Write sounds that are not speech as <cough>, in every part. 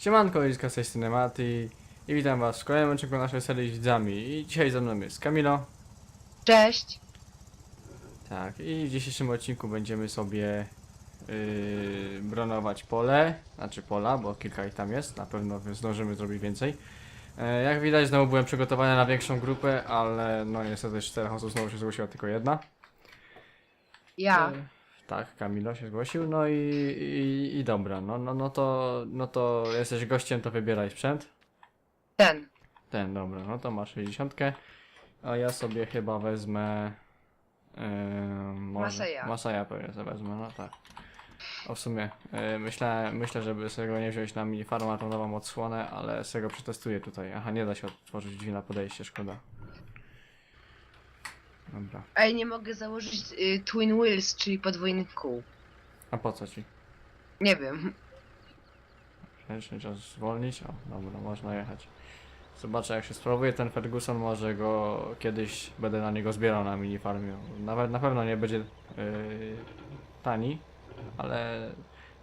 Siemanko, Liska z tej Mati i witam was w kolejnym odcinku naszej serii z widzami i dzisiaj ze mną jest Kamilo. Cześć. Tak, i w dzisiejszym odcinku będziemy sobie yy, bronować pole, znaczy pola, bo kilka ich tam jest, na pewno zdążymy zrobić więcej. E, jak widać znowu byłem przygotowany na większą grupę, ale no niestety z czterech osób znowu się zgłosiła tylko jedna. Ja. E, Tak, Kamilo się zgłosił, no i, i, i dobra, no, no, no to no to jesteś gościem, to wybieraj sprzęt. Ten. Ten, dobra, no to masz 60. A ja sobie chyba wezmę. Yy, może, Maseja. Maseja pewnie sobie wezmę, no tak. O w sumie yy, myślę, myślę, żeby sobie go nie wziąć na mini farma tą nową odsłonę, ale sobie go przetestuję tutaj. Aha, nie da się otworzyć drzwi na podejście, szkoda. Dobra. Ej, nie mogę założyć y, Twin Wheels, czyli podwójnych kół. A po co ci? Nie wiem. Ręcznie czas zwolnić? O, dobra, można jechać. Zobaczę jak się sprawuje ten Ferguson, może go kiedyś będę na niego zbierał na minifarmie. Nawet na pewno nie będzie yy, tani, ale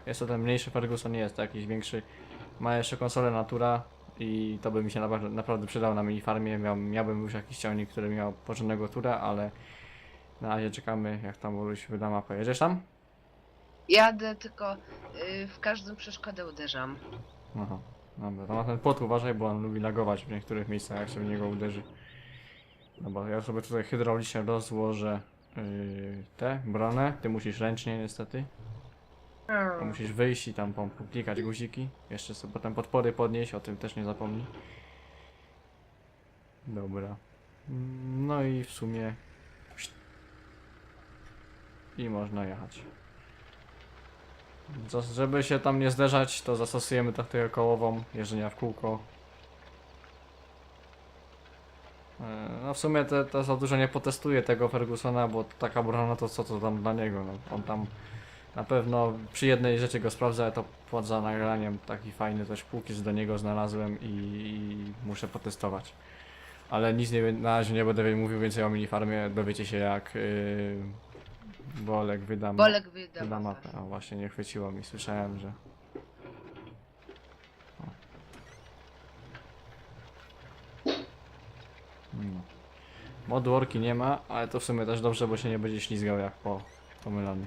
jest to ten mniejszy Ferguson, nie jest to jakiś większy. Ma jeszcze konsolę Natura i to by mi się naprawdę, naprawdę przydał na minifarmie. Miał, miałbym już jakiś ciągnik, który miał porządnego tura, ale na razie czekamy jak tam Oluś wyda mapę. Jedziesz tam? Jadę tylko y, w każdą przeszkodę uderzam. Aha, dobra. To na ten płot uważaj, bo on lubi lagować w niektórych miejscach, jak się w niego uderzy. Dobra, ja sobie tutaj hydraulicznie rozłożę yy, te bronę. Ty musisz ręcznie niestety. Bo Hmm. musisz wyjść i tam pom- guziki. Jeszcze sobie potem podpory podnieść, o tym też nie zapomnij. Dobra. No i w sumie... I można jechać. Żeby się tam nie zderzać, to zastosujemy taktykę kołową, jeżdżenia w kółko. E, No w sumie te, to za dużo nie potestuję tego Fergusona, bo taka brona to co to tam dla niego, no. On tam na pewno przy jednej rzeczy go sprawdza, ale to poza nagraniem taki fajny też półkicz do niego znalazłem i, i muszę potestować. Ale nic nie, na razie nie będę mówił więcej o minifarmie, dowiecie się jak yy, Bolek wyda, Bolek wyda wyda mapę. O właśnie, nie chwyciło mi, słyszałem, że... O. No. Modworki nie ma, ale to w sumie też dobrze, bo się nie będzie ślizgał jak po pomylony.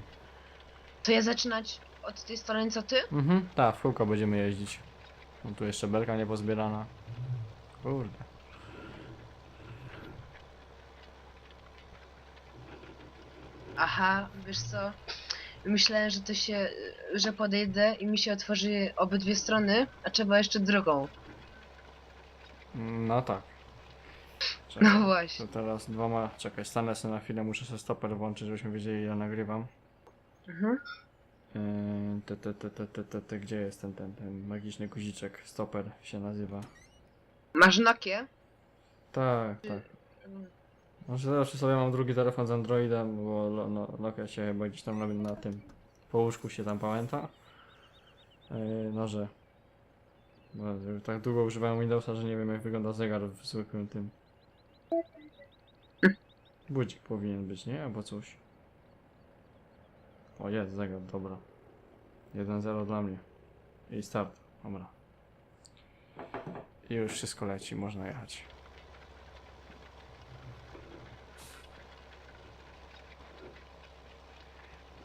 To ja zaczynać od tej strony co ty? Mhm, tak, w kółko będziemy jeździć. No tu jeszcze belka nie pozbierana. Kurde. Aha, wiesz co? Myślałem, że to się, że podejdę i mi się otworzy obydwie strony, a trzeba jeszcze drugą. No tak. No Czekaj, właśnie. to teraz dwoma... Czekaj, stanę sobie na chwilę, muszę sobie stoper włączyć, żebyśmy wiedzieli ile nagrywam. Mhm. Yy, te, te, te, te, te, te, te, gdzie jest ten, ten, ten magiczny guziczek? Stoper się nazywa. Masz Nokię? Tak, tak. Może zawsze sobie mam drugi telefon z Androidem, bo lo- no, Nokia się chyba gdzieś tam na, na tym po łóżku się tam pamięta. Yy, no, że no, że tak długo używałem Windowsa, że nie wiem jak wygląda zegar w zwykłym tym. Budzik powinien być, nie? Albo coś. O jest zegar, dobra. 1-0 dla mnie. I start, dobra. I już wszystko leci, można jechać.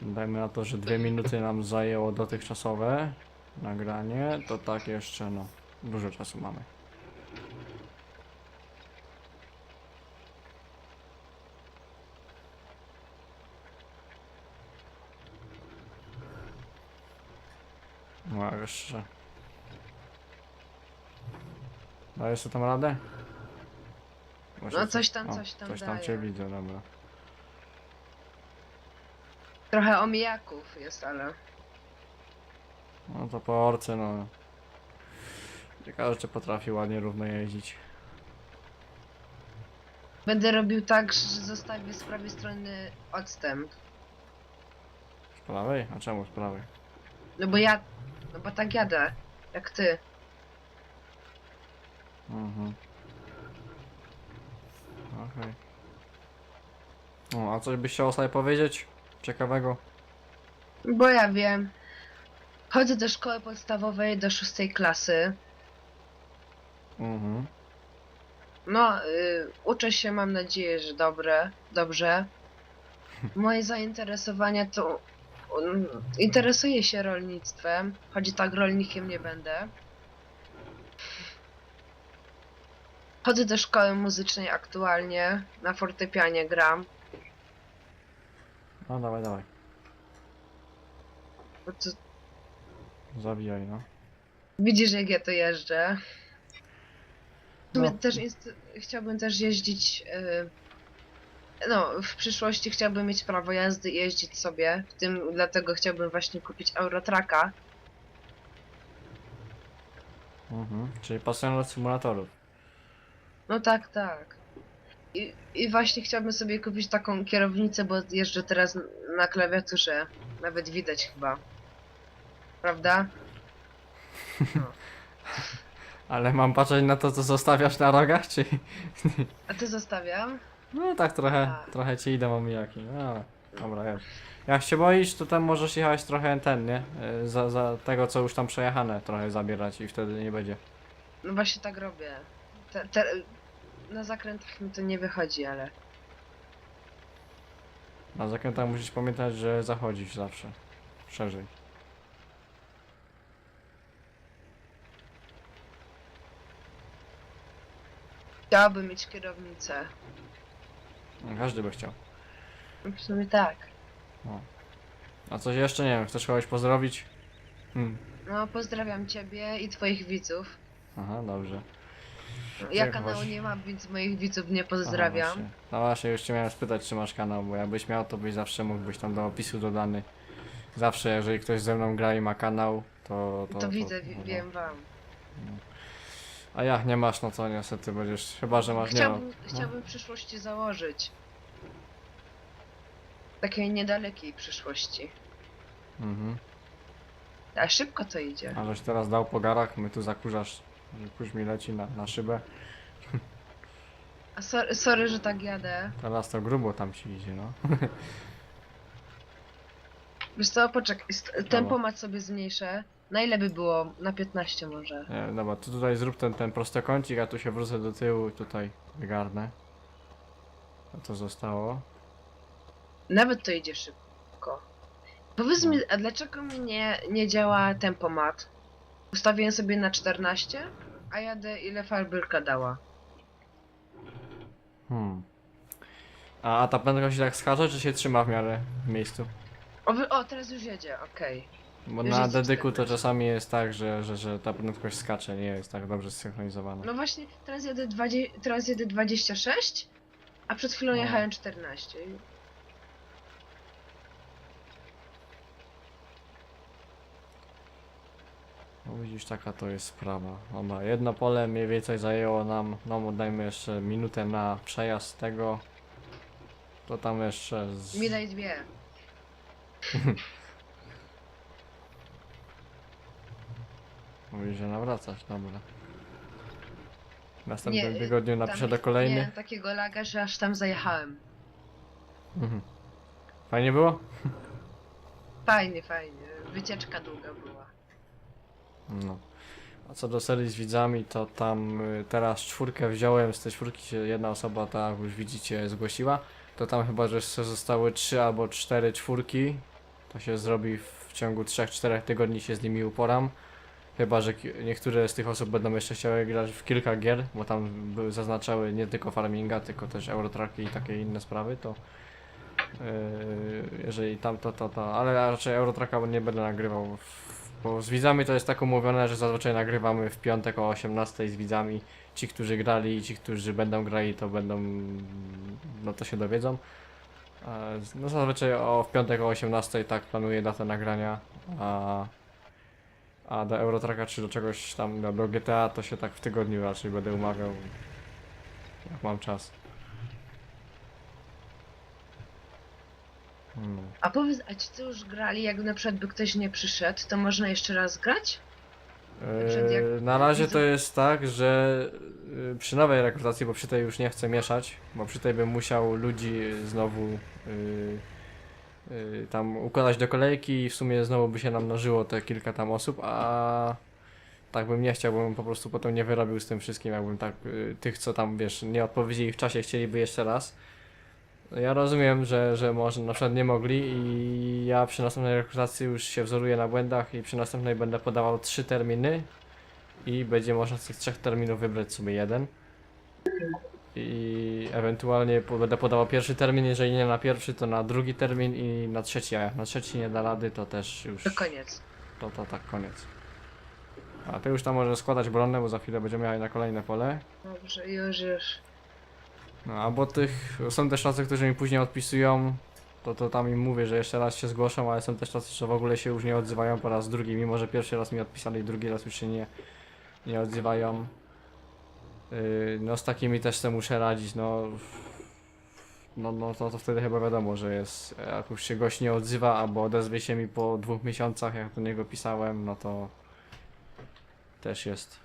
Dajmy na to, że dwie minuty nam zajęło dotychczasowe nagranie, to tak jeszcze no, dużo czasu mamy. No jeszcze. Dajesz sobie tam radę? No, coś tam, coś tam Coś tam cię daję. widzę, dobra. Trochę omijaków jest, ale... No to po orce, no. Ciekawe, czy potrafi ładnie równo jeździć. Będę robił tak, że zostawię z prawej strony odstęp. Z prawej? A czemu z prawej? No bo ja... No bo tak jadę. Jak ty. Mhm. Okej. No, a coś byś chciał sobie powiedzieć? Ciekawego? Bo ja wiem. Chodzę do szkoły podstawowej do szóstej klasy. Mhm. No, y, uczę się, mam nadzieję, że dobre, dobrze. <laughs> Moje zainteresowania to... Um, interesuję się rolnictwem, choć tak rolnikiem nie będę. Chodzę do szkoły muzycznej aktualnie, na fortepianie gram. No dawaj, dawaj. Bo to, Zabijaj, no. widzisz jak ja to jeżdżę. W sumie No. też inst- chciałbym też jeździć... y, no, w przyszłości chciałbym mieć prawo jazdy i jeździć sobie. W tym dlatego chciałbym właśnie kupić Eurotraka. Mhm. Czyli pasują do symulatorów. No tak, tak. I, I właśnie chciałbym sobie kupić taką kierownicę, bo jeżdżę teraz na klawiaturze. Nawet widać chyba. Prawda? <laughs> Ale mam patrzeć na to, co zostawiasz na rogach, czy... A ty zostawiam? No tak trochę, Tak. trochę ci idą omijaki. No, dobra, już. Jak się boisz, to tam możesz jechać trochę ten, nie? Y, Za, za tego, co już tam przejechane, trochę zabierać i wtedy nie będzie. No właśnie tak robię. Te, te, na zakrętach mi to nie wychodzi, ale... Na zakrętach musisz pamiętać, że zachodzisz zawsze. Szerzej. Chciałabym mieć kierownicę. No, Każdy by chciał. No W sumie tak. A coś jeszcze nie wiem, chcesz kogoś pozdrowić? Hmm. No, pozdrawiam ciebie i twoich widzów. Aha, dobrze. No, Ja Jak kanału masz? nie mam, więc moich widzów nie Aha, pozdrawiam. właśnie. no właśnie, już cię miałem spytać, czy masz kanał, bo jakbyś miał, to byś zawsze mógł być tam do opisu dodany. Zawsze, jeżeli ktoś ze mną gra i ma kanał, to... to, To, widzę, wi- no. wiem wam. A jak nie masz, no to niestety będziesz, chyba że masz, nie no. Chciałbym, chciałbym w przyszłości założyć. Takiej niedalekiej przyszłości. Mhm. A szybko to idzie. A żeś teraz dał po garach, my tu zakurzasz, kurz mi leci na, na szybę. A sorry, sorry, że tak jadę. Teraz to grubo tam ci idzie, no. Wiesz co, poczekaj, st- tempomat sobie zmniejszę. Na ile by było? Na 15 może. Nie, dobra, to tutaj zrób ten, ten prostokącik, a tu się wrócę do tyłu i tutaj wygarnę. A to zostało. Nawet to idzie szybko. Powiedz mi, a dlaczego mi nie, nie działa tempomat? Ustawiłem sobie na 14, a jadę ile farbylka dała. Hmm. A, a ta prędkość tak skacze, czy się trzyma w miarę w miejscu? O, wy, o teraz już jedzie, okej. Bo na dedyku to 14. czasami jest tak, że, że, że ta prędkość skacze, nie jest tak dobrze zsynchronizowana. No właśnie, teraz jadę, 20, teraz jadę 26, a przed chwilą No. jechałem 14. i- No widzisz, taka to jest sprawa. Dobra, jedno pole mniej więcej zajęło nam, no dajmy jeszcze minutę na przejazd tego. To tam jeszcze z... Mi daj dwie. <laughs> Mówisz, że nawracasz, dobra. W następnym Nie, tygodniu Tam napiszę do Miałem kolejny. takiego laga, że aż tam zajechałem. Mhm. Fajnie było? Fajnie, fajnie. Wycieczka długa była. No. A co do serii z widzami, to tam y, teraz czwórkę wziąłem, z tej czwórki się jedna osoba, tak jak już widzicie, zgłosiła. To tam chyba, że jeszcze zostały trzy albo cztery czwórki. To się zrobi w ciągu 3-4 tygodni się z nimi uporam. Chyba, że niektóre z tych osób będą jeszcze chciały grać w kilka gier, bo tam zaznaczały nie tylko farminga, tylko też Eurotraki i takie inne sprawy, to yy, jeżeli tam to, to, to, ale raczej Eurotraka nie będę nagrywał, w, bo z widzami to jest tak umówione, że zazwyczaj nagrywamy w piątek o 18 z widzami, ci, którzy grali i ci, którzy będą grali, to będą, no to się dowiedzą. No zazwyczaj o, w piątek o 18 tak planuję datę nagrania, a, a do Eurotraka czy do czegoś tam, do, do GTA to się tak w tygodniu raczej będę umawiał, jak mam czas. No. A powiedz, a ci co już grali, jak na przykład by ktoś nie przyszedł, to można jeszcze raz grać? jak Eee, Na razie to jest tak, że y, przy nowej rekrutacji, bo przy tej już nie chcę mieszać, bo przy tej bym musiał ludzi znowu y, y, tam układać do kolejki i w sumie znowu by się nam mnożyło te kilka tam osób, a tak bym nie chciał, bym po prostu potem nie wyrobił z tym wszystkim, jakbym tak y, tych, co tam wiesz, nie odpowiedzieli w czasie, chcieliby jeszcze raz. Ja rozumiem, że, że może na przykład nie mogli i ja przy następnej rekrutacji już się wzoruję na błędach i przy następnej będę podawał trzy terminy i będzie można z tych trzech terminów wybrać sobie jeden. I ewentualnie po- będę podawał pierwszy termin, jeżeli nie na pierwszy, to na drugi termin i na trzeci, a jak na trzeci nie da rady, to też już To koniec. to, to tak koniec. A ty już tam możesz składać bronę, bo za chwilę będziemy jechać na kolejne pole. Dobrze, już, już. No, albo tych, są też tacy, którzy mi później odpisują, to, to tam im mówię, że jeszcze raz się zgłoszą, ale są też tacy, że w ogóle się już nie odzywają po raz drugi, mimo że pierwszy raz mi odpisali, drugi raz już się nie, nie odzywają. Yy, no z takimi też sobie muszę radzić, no. No, no to, to wtedy chyba wiadomo, że jest, jak już się gość nie odzywa, albo odezwie się mi po dwóch miesiącach, jak do niego pisałem, no to też jest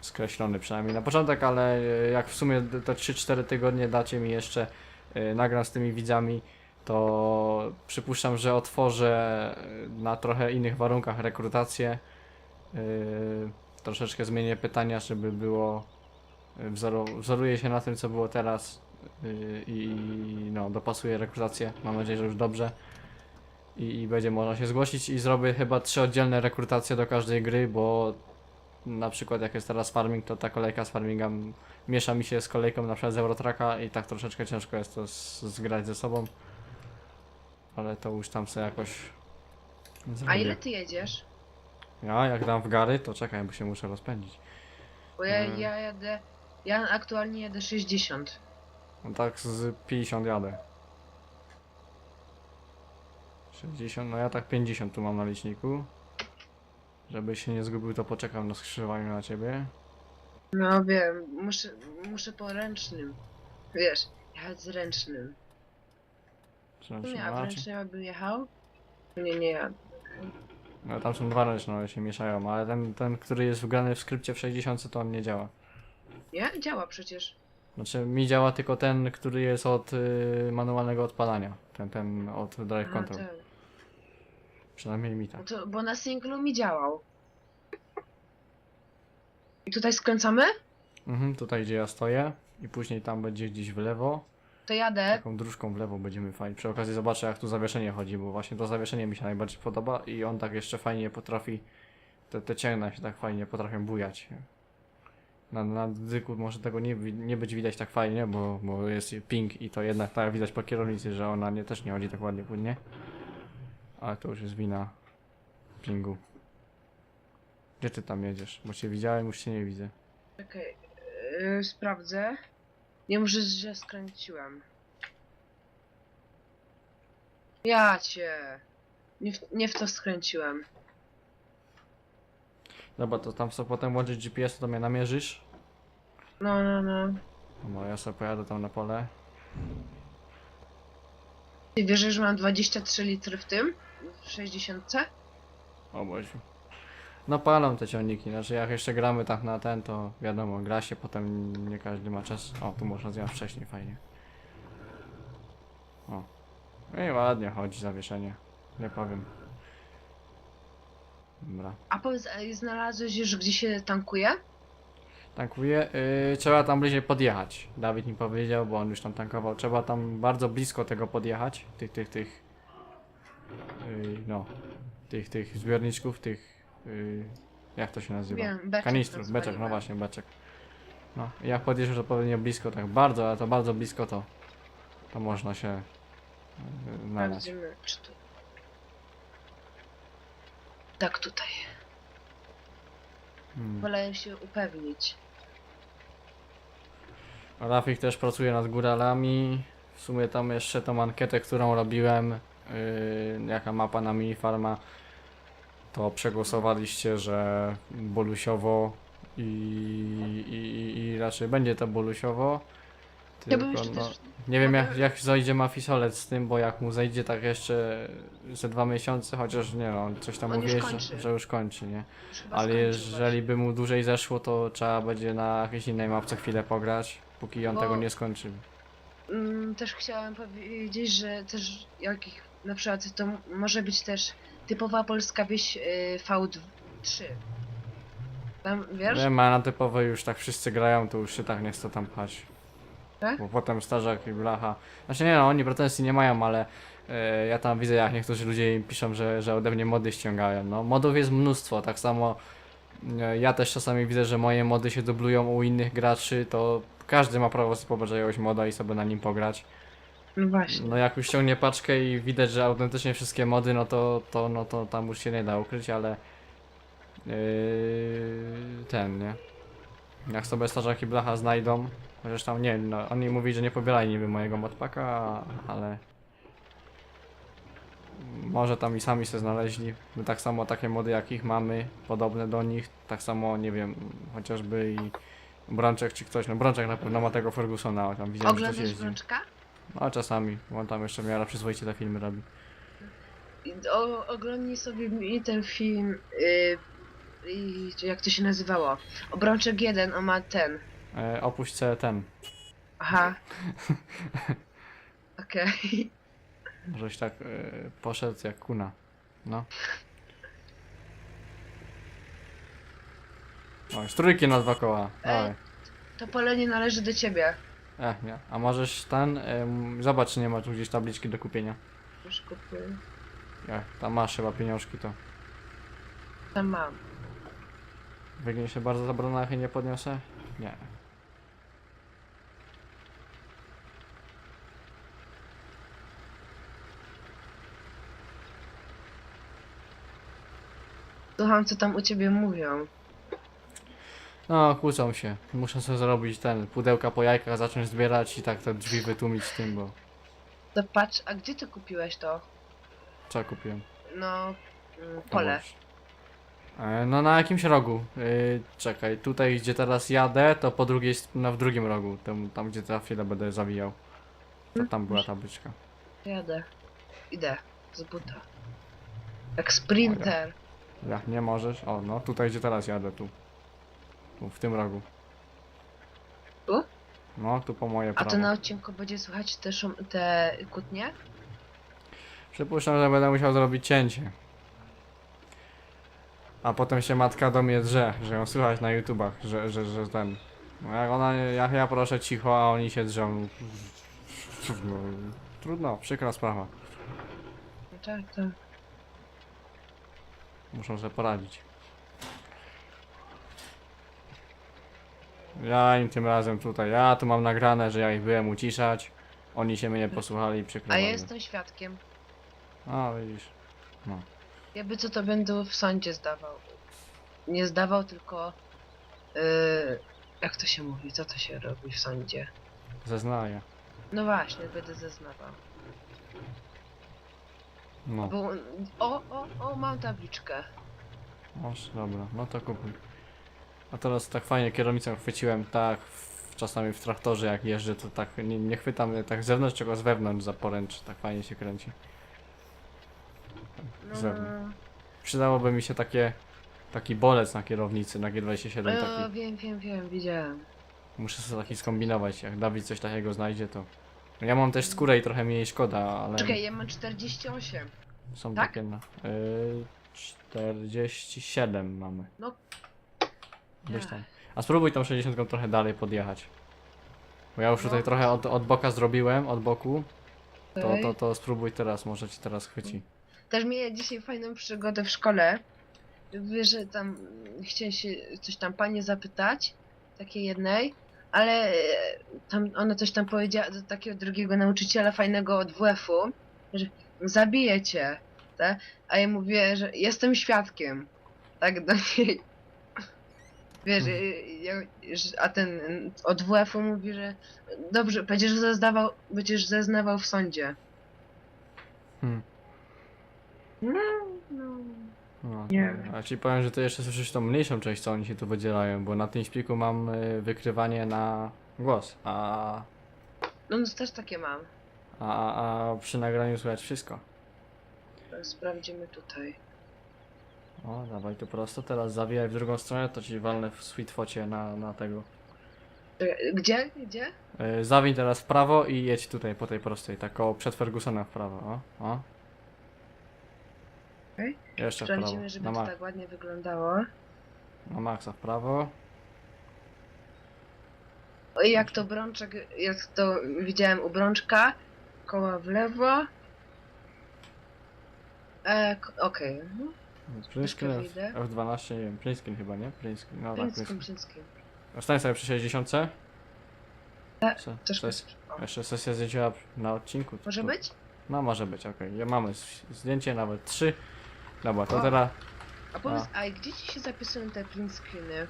skreślony przynajmniej na początek, ale e, jak w sumie te 3-4 tygodnie dacie mi jeszcze, e, nagram z tymi widzami, to przypuszczam, że otworzę e, na trochę innych warunkach rekrutację. Troszeczkę zmienię pytania, żeby było. e, Wzoru, wzoruję się na tym, co było teraz e, i no, dopasuję rekrutację. Mam nadzieję, że już dobrze. I, I będzie można się zgłosić i zrobię chyba trzy oddzielne rekrutacje do każdej gry, bo na przykład jak jest teraz farming, to ta kolejka z farminga miesza mi się z kolejką na przykład z Eurotraka i tak troszeczkę ciężko jest to zgrać ze sobą. Ale to już tam sobie jakoś A zrobię. ile ty jedziesz? Ja jak dam w gary, to czekaj, bo się muszę rozpędzić. Bo ja, Mm. ja jadę. Ja aktualnie jedę 60. No tak z 50 jadę. 60, no ja tak 50 tu mam na liczniku. Żebyś się nie zgubił, to poczekam na skrzyżowaniu na ciebie. No wiem, muszę, muszę po ręcznym. Wiesz, jechać z ręcznym. Czy Nie, się a w macie? ręcznym bym jechał? Nie, nie jadę. No tam są dwa ręczne, one się mieszają, ale ten, ten, który jest wgrany w skrypcie w 60 to on nie działa. Nie? Działa przecież. Znaczy mi działa tylko ten, który jest od y, manualnego odpalania. Ten, ten od Drive A, Control. tak. Przynajmniej mi No tak. to, bo na singlu mi działał. I tutaj skręcamy? Mhm, tutaj gdzie ja stoję i później tam będzie gdzieś w lewo. To jadę. Taką dróżką w lewo będziemy fajnie. Przy okazji zobaczę jak tu zawieszenie chodzi, bo właśnie to zawieszenie mi się najbardziej podoba i on tak jeszcze fajnie potrafi, te, te cięgna się tak fajnie potrafią bujać. Na, na dyku może tego nie, wi- nie być widać tak fajnie, bo, bo jest ping i to jednak tak widać po kierownicy, że ona nie, też nie chodzi tak ładnie płynnie. Ale to już jest wina pingu. Gdzie ty tam jedziesz? Bo cię widziałem, już cię nie widzę. Czekaj, yy, sprawdzę. Nie może, że skręciłem. Ja cię. Nie w, nie w to skręciłem. Dobra, to tam sobie potem łączyć GPS, to mnie namierzysz. No, no, no. No ja sobie pojadę tam na pole. Ty wiesz, że mam 23 litry w tym? W 60? O Boziu. No palą te ciągniki, znaczy jak jeszcze gramy tak na ten, to wiadomo, gra się, potem nie każdy ma czas. O, tu można zjechać wcześniej, fajnie. O. No i ładnie chodzi zawieszenie. Nie powiem. Dobra. A powiedz, a znalazłeś już gdzie się tankuje? Tankuję. Yy, trzeba tam bliżej podjechać. Dawid mi powiedział, bo on już tam tankował. Trzeba tam bardzo blisko tego podjechać. Tych, tych, tych. Yy, no. Tych, tych zbiorniczków, tych. Yy, jak to się nazywa? Wiem, beczek Kanistrów, beczek, no spaliłem. właśnie, beczek. No, i jak podjeżdżasz odpowiednio blisko, tak bardzo, ale to bardzo blisko, to, to można się yy, nalać. Sprawdzimy, czy tu... Tak, tutaj. Hmm. Wolę się upewnić. Rafik też pracuje nad góralami. W sumie tam jeszcze tą ankietę, którą robiłem, yy, jaka mapa na minifarma, to przegłosowaliście, że bolusiowo i, i, i, raczej będzie to bolusiowo. Ja bym Tylko, jeszcze no, też... nie wiem jak, jak zajdzie Mafisolec z tym, bo jak mu zajdzie tak jeszcze ze dwa miesiące, chociaż nie no, coś tam On już mówiłeś, kończy. że, że już kończy, nie? już chyba Ale skończył jeżeli by mu dłużej zeszło, to trzeba będzie na jakiejś innej mapce chwilę pograć, póki on Bo- tego nie skończy. mm, też chciałam powiedzieć, że też jakich na przykład to m- może być też typowa polska wieś y, V3. Tam wiesz? Wiem, a na typowe już tak wszyscy grają, to już się tak nie chce tam pchać. Tak? Bo potem starzak i blacha. Znaczy nie no, oni pretensji nie mają, ale e, ja tam widzę jak niektórzy ludzie im piszą, że, że ode mnie mody ściągają. No modów jest mnóstwo, tak samo e, ja też czasami widzę, że moje mody się dublują u innych graczy, to każdy ma prawo sobie pobrać jakiegoś moda i sobie na nim pograć. No właśnie. No jak już ściągnie paczkę i widać, że autentycznie wszystkie mody, no to, to, no to tam już się nie da ukryć, ale yy, ten, nie? Jak sobie starzaki blacha znajdą, chociaż tam nie wiem, no, oni mówi, że nie pobierali niby mojego modpaka, ale może tam i sami się znaleźli. My tak samo takie mody jak ich mamy, podobne do nich, tak samo nie wiem, chociażby i Brączek czy ktoś, no Brączek na pewno ma tego Fergusona, tam widziałem, że Oglądasz jeździł. Brączka? No czasami, bo on tam jeszcze w miarę przyzwoicie te filmy robi. O, oglądnij sobie mi ten film, y, i czy jak to się nazywało? Obrączek 1, on ma ten. E, opuść se ten, Aha. <laughs> Okej. żeś tak e, poszedł jak kuna. No. O, trójki na dwa koła. Dawaj. To pole nie należy do ciebie. E, nie. A możesz ten, em, zobacz czy nie ma tu gdzieś tabliczki do kupienia. Już kupuję. Jak tam masz chyba pieniążki to. Tam mam. Wygnie się bardzo za bronachy nie podniosę? Nie. Słucham, co tam u ciebie mówią. No, kłócą się. Muszę sobie zrobić ten, pudełka po jajkach, zacząć zbierać i tak te drzwi wytłumić tym, bo... To patrz, a gdzie ty kupiłeś to? Co kupiłem? No, mm, pole. E, No na jakimś rogu. Yy, czekaj, tutaj gdzie teraz jadę, to po drugiej, st- no w drugim rogu, tam, tam gdzie za chwilę będę zawijał. To tam była tabliczka. Jadę. Idę. Z buta. Jak sprinter. Jak nie możesz? O, no tutaj gdzie teraz jadę, tu. Tu, w tym rogu. Tu? No, tu po moje A prawo. to na odcinku będzie słychać te, szum, te kłótnie? Przypuszczam, że będę musiał zrobić cięcie. A potem się matka do mnie drze, że ją słychać na YouTubach, że, że, że ten... No jak ona, jak ja proszę cicho, a oni się drzą. No, trudno, przykra sprawa. No tak, tak. Muszą sobie poradzić. Ja im tym razem tutaj, ja tu mam nagrane, że ja ich byłem uciszać. Oni się mnie posłuchali i A ja jestem świadkiem. A, widzisz. Jakby co to będę w sądzie zdawał. Nie zdawał, tylko... Yy, jak to się mówi? Co to się robi w sądzie? Zeznaję. No właśnie, będę zeznawał. No. Bo... O, o, o, mam tabliczkę. Masz, dobra, no to kupuj. A teraz tak fajnie kierownicą chwyciłem, tak w, czasami w traktorze jak jeżdżę, to tak nie, nie chwytam tak z zewnątrz, tylko z wewnątrz za poręcz, tak fajnie się kręci. No, Z zewnątrz. Przydałoby mi się takie, taki bolec na kierownicy, na G27 e, taki. wiem, wiem, wiem, widziałem. Muszę sobie taki skombinować, jak Dawid coś takiego znajdzie to... Ja mam też skórę i trochę mi jej szkoda, ale Czekaj, ja mam 48. są tak? takie na... Y, 47 mamy. No. Gdzieś tam. A spróbuj tą 60 trochę dalej podjechać. Bo ja już No. tutaj trochę od, od boka zrobiłem, od boku. To, to, to spróbuj teraz, może ci teraz chwyci. Też miałem dzisiaj fajną przygodę w szkole. Wiesz, że tam chciałem się coś tam panie zapytać, takiej jednej, ale e, tam ona coś tam powiedziała do takiego drugiego nauczyciela fajnego od WF-u, że zabiję cię, tak? A ja mówię, że jestem świadkiem. Tak do niej. Wiesz, Mhm. że- a ten od WF-u mówi, że dobrze, będziesz zeznawał, będziesz zeznawał w sądzie. Hmm. No, no. No, Nie to- A ci powiem, że ty jeszcze słyszysz tą mniejszą część, co oni się tu wydzielają, bo na tym śpiku mam y, wykrywanie na głos, a, No, no też takie mam. a, a, a przy nagraniu słychać wszystko. Sprawdzimy tutaj. O, dawaj tu prosto, teraz zawijaj w drugą stronę, to ci walnę w sweet focie na, na tego. Gdzie? Gdzie? Yy, zawiń teraz w prawo i jedź tutaj po tej prostej, tak koło przed Fergusonem w prawo, o, o. Okej. Jeszcze w prawo, Sprawdzimy, żeby na, to tak ładnie wyglądało. na maksa w prawo. O, i jak to brączek, jak to widziałem u brączka, koła w lewo. E, k- okej. mhm. F, F12, nie wiem, screen chyba, nie? Screen, no tak, Pięckim, screen. pięckim. Stań sobie przy 60. Tak, Se- Też jest- o, Jeszcze sesja zdjęcia na odcinku. Może być? No może być, okej. Ja Mamy s- zdjęcie, nawet trzy. Dobra, to O. teraz A powiedz, a, gdzie ci się zapisują te print screeny?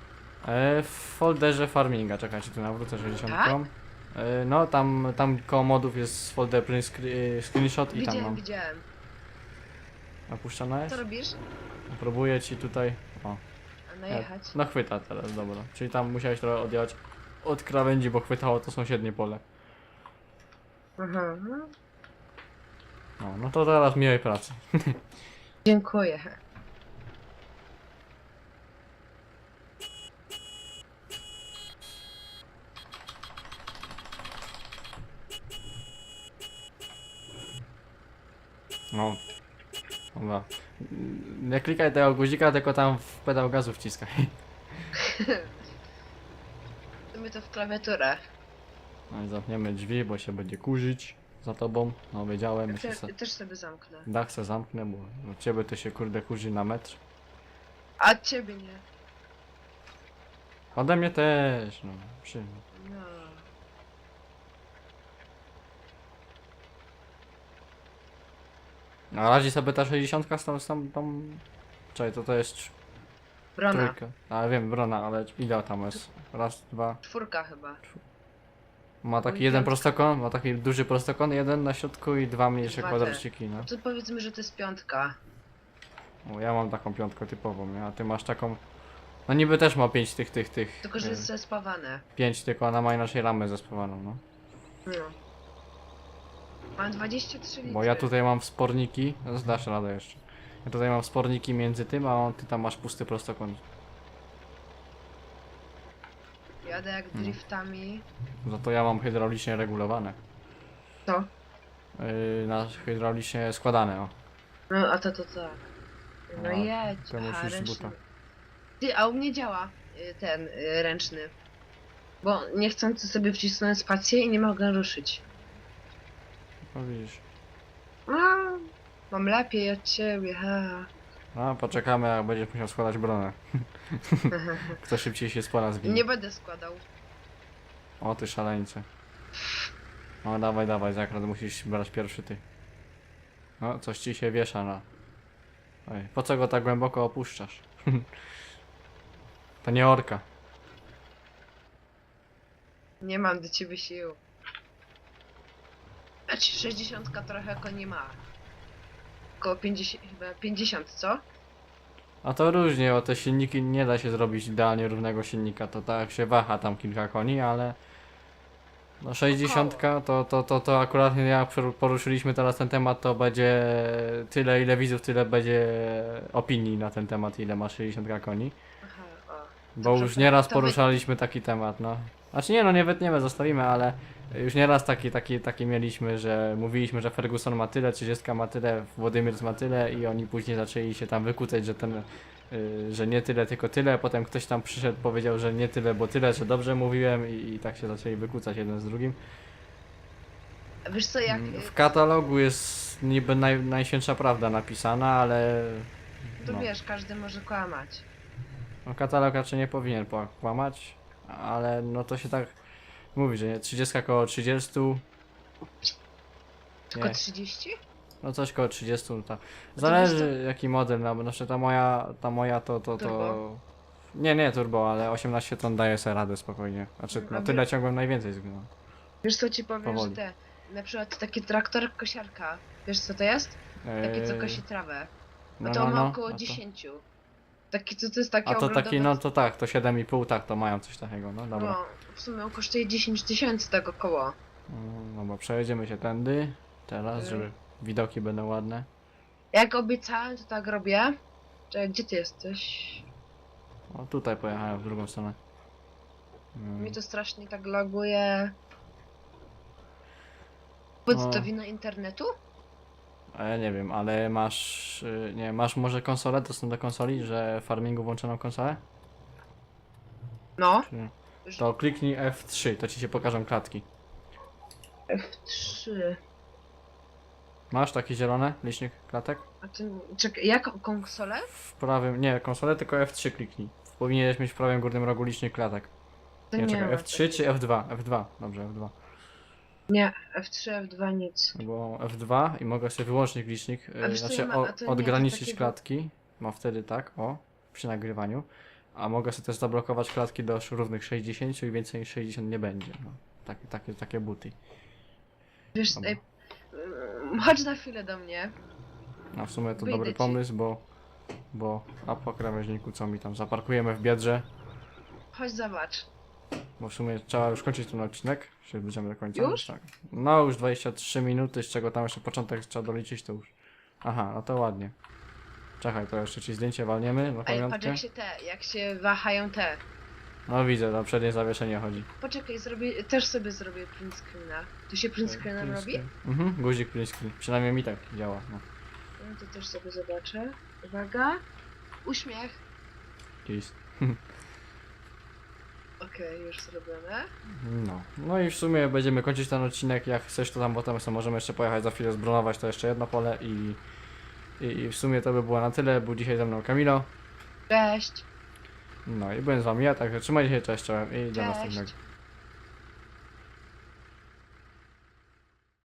e, w folderze farminga, czekajcie, tu nawrócę 60. Tak? E, no tam, tam koło modów jest folder print screen, screenshot i tam Widziałem, mam. widziałem. Napuszczana Co jest? robisz? Próbuję ci tutaj. O, A najechać? no chwyta teraz, dobra. Czyli tam musiałeś trochę odjechać od krawędzi, bo chwytało to sąsiednie pole. Aha. no. No, no to teraz miłej pracy. <laughs> Dziękuję. No. Dobra. Nie klikaj tego guzika, tylko tam w pedał gazu wciskaj. My to w klawiaturę. No i zamkniemy drzwi, bo się będzie kurzyć za tobą. No wiedziałem, myślę se... Te, też sobie zamknę. Dach se zamknę, bo no, ciebie to się kurde kurzy na metr. A ciebie nie. Ode mnie też, no. Przy... No. Na razie sobie ta 60 z tą, z tą, tą... Czekaj, to to jest Brona. trójka. A wiem, brona, ale ile tam jest? Raz, dwa. Czwórka chyba. Ma taki jeden piątka. prostokąt, ma taki duży prostokąt, jeden na środku i dwa mniejsze Dwa te. kwadraciki, no. To powiedzmy, że to jest piątka. O, ja mam taką piątkę typową, nie? a ty masz taką... No niby też ma pięć tych, tych, tych. Tylko, że e, jest zespawane. Pięć, tylko ona ma inaczej ramę zespawaną, no. No. Mam 23 litry. Bo ja tutaj mam wsporniki, no zdasz radę jeszcze. Ja tutaj mam wsporniki między tym, a on, ty tam masz pusty prostokąt. Jadę jak Hmm. driftami. Za to ja mam hydraulicznie regulowane. To. Yy, na hydraulicznie składane, o. No, a to to tak. No A, jedź. to Aha, ręczny. buta. Ty, a u mnie działa y, ten y, ręczny. Bo niechcący sobie wcisnąłem spację i nie mogę ruszyć. No widzisz. A, mam lepiej od ciebie, ha. A, poczekamy, jak będziesz musiał składać bronę. <laughs> Kto szybciej się z pola zginie. nie będę składał. O, ty szaleńcze. O, dawaj, dawaj, zakrad musisz brać pierwszy ty. No, coś ci się wiesza na... Oj, po co go tak głęboko opuszczasz? <laughs> to nie orka. Nie mam do ciebie sił. Znaczy 60 trochę koni ma. Około 50, chyba 50, co? A to różnie, bo te silniki nie da się zrobić idealnie równego silnika, to tak się waha tam kilka koni, ale... No 60 to, to, to, to akurat jak poruszyliśmy teraz ten temat, to będzie tyle ile widzów, tyle będzie opinii na ten temat, ile ma 60 koni. Aha, o. Bo Dobrze, już to- nieraz to wy- poruszaliśmy taki temat, no. Znaczy nie no, nie wytniemy, zostawimy, ale już nieraz taki, taki, taki mieliśmy, że mówiliśmy, że Ferguson ma tyle, 30 ma tyle, Włodymirs ma tyle i oni później zaczęli się tam wykłócać, że ten, y, że nie tyle, tylko tyle, potem ktoś tam przyszedł, powiedział, że nie tyle, bo tyle, że dobrze mówiłem i, i tak się zaczęli wykłócać jeden z drugim. Wiesz co, jak... Mm, W katalogu jest niby naj, najświętsza prawda napisana, ale To no. wiesz, każdy może kłamać. No, katalog raczej nie powinien kłamać, ale no to się tak mówi, że nie, 30 koło 30. Tylko Nie, 30? no coś koło 30, no to to zależy jaki model, no bo na przykład ta moja, ta moja to, to, to... Turbo? Nie, nie turbo, ale 18 ton daje sobie radę spokojnie. Znaczy, no wie- tyle ciągłem najwięcej zginął. Wiesz co ci powiem, Powoli. że te... Na przykład taki traktor kosiarka. Wiesz co to jest? Taki co Eee, kosi trawę. A no, to no, ma no, około a to- 10. Taki co to jest taki A to taki, ogrodowy- no to tak, to 7,5 tak, to mają coś takiego, no dobra. No, w sumie kosztuje 10 tysięcy tego koło. Mm, No bo przejedziemy się tędy, teraz, żeby widoki będą ładne. Jak obiecałem, to tak robię. Czekaj, gdzie ty jesteś? O, tutaj pojechałem w drugą stronę. Mm. Mi to strasznie tak laguje. Powiedz, No. to wina internetu? A ja nie wiem, ale masz, y, nie masz może konsolę, dostęp do konsoli, że farmingu włączoną konsolę? No. Czy To kliknij F3, to ci się pokażą klatki. F3. Masz takie zielone licznik klatek? A ty, czekaj, jaką konsolę? W prawym, nie, konsolę tylko F3 kliknij. Powinieneś mieć w prawym górnym rogu licznik klatek. To Nie, czekaj, ma F3 takiego. czy F2? F2, dobrze, F2. Nie, F3, F2 nic. Bo F2 i mogę sobie wyłącznik licznik, A y, wiesz co, znaczy ma- o, a to nie, odgraniczyć to takiego- klatki. Mam wtedy tak, o, przy nagrywaniu. A mogę sobie też zablokować klatki do równych 60 i więcej niż 60 nie będzie. No, takie, takie, takie buty. Wiesz, Dobra. ej, mm, chodź na chwilę do mnie. A w sumie to Wyjdę dobry ci. pomysł, bo, bo a po krawężniku co mi tam zaparkujemy w biedrze, Chodź zobacz. bo w sumie trzeba już kończyć ten odcinek, się zbliżamy do końca. Już? Tak. No już 23 minuty, z czego tam jeszcze początek trzeba doliczyć, to już. Aha, no to ładnie. Czekaj, to jeszcze ci zdjęcie walniemy na Ej, patrz pamiątkę. jak się te, jak się wahają te. No widzę, na przednie zawieszenie chodzi. Poczekaj, zrobię, też sobie zrobię print screena. Tu się print screenem robi? Mhm, guzik print screen. Przynajmniej mi tak działa. No. No to też sobie zobaczę. Uwaga. Uśmiech. Kiss. <laughs> Okej, już zrobione. No. no i w sumie będziemy kończyć ten odcinek. Jak chcesz, to tam potem sobie możemy jeszcze pojechać za chwilę zbronować to jeszcze jedno pole i, i, i w sumie to by było na tyle. Był dzisiaj ze mną Kamilo. Cześć. No i byłem z wami ja, także trzymajcie się, cześć, czołem i do Cześć. następnego.